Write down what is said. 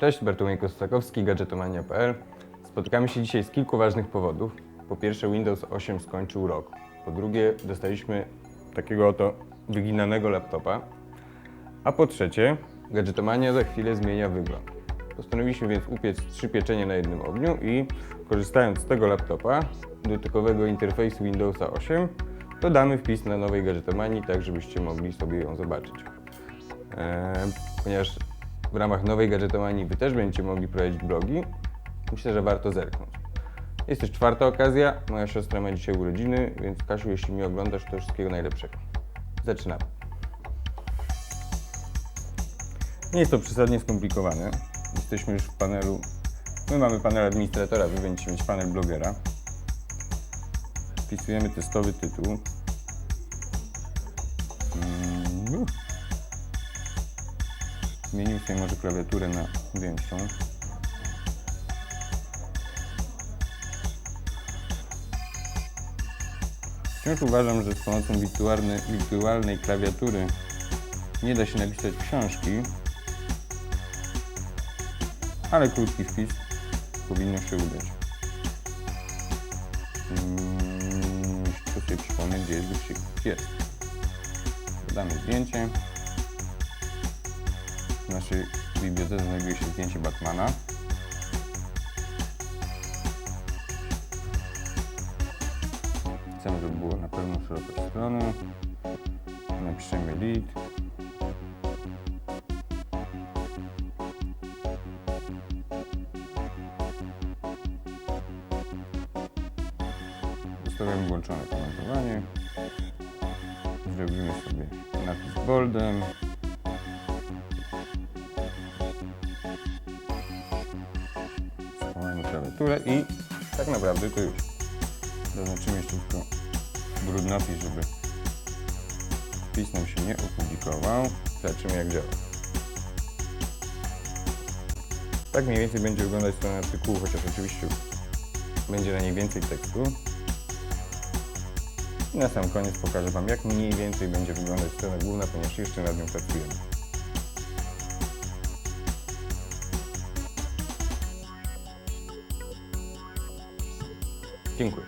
Cześć, Bartłomiej Kostakowski, gadżetomania.pl. Spotykamy się dzisiaj z kilku ważnych powodów. Po pierwsze, Windows 8 skończył rok. Po drugie, dostaliśmy takiego oto wyginanego laptopa. A po trzecie, gadżetomania za chwilę zmienia wygląd. Postanowiliśmy więc upiec trzy pieczenie na jednym ogniu i korzystając z tego laptopa, dotykowego interfejsu Windowsa 8, dodamy wpis na nowej gadżetomanii, tak żebyście mogli sobie ją zobaczyć. Eee, ponieważ w ramach nowej gadżetomanii Wy też będziecie mogli prowadzić blogi, myślę, że warto zerknąć. Jest też czwarta okazja. Moja siostra ma dzisiaj urodziny, więc Kasiu, jeśli mnie oglądasz, to wszystkiego najlepszego. Zaczynamy. Nie jest to przesadnie skomplikowane. Jesteśmy już w panelu. My mamy panel administratora, wy będziecie mieć panel blogera. Wpisujemy testowy tytuł. Zmienimy sobie może klawiaturę na większą. Wciąż uważam, że z pomocą wirtualnej, klawiatury nie da się napisać książki, ale krótki wpis powinno się udać. Mm, Muszę sobie przypomnieć, gdzie jest wyścig. Jest. Dodamy zdjęcie. W naszej bibliotece znajduje się zdjęcie Batmana. Chcemy, żeby było na pewno szeroką stronę. Napiszemy lead. Zostawiamy włączone komentowanie. Zrobimy sobie napis boldem. Klawiaturę i tak naprawdę to już. Zaznaczymy jeszcze tylko brudnopis, żeby wpis nam się nie opublikował. Zobaczymy jak działa. Tak mniej więcej będzie wyglądać strona artykułu, chociaż oczywiście będzie na niej więcej tekstu. I na sam koniec pokażę Wam, jak mniej więcej będzie wyglądać strona główna, ponieważ jeszcze nad nią pracujemy. 幸亏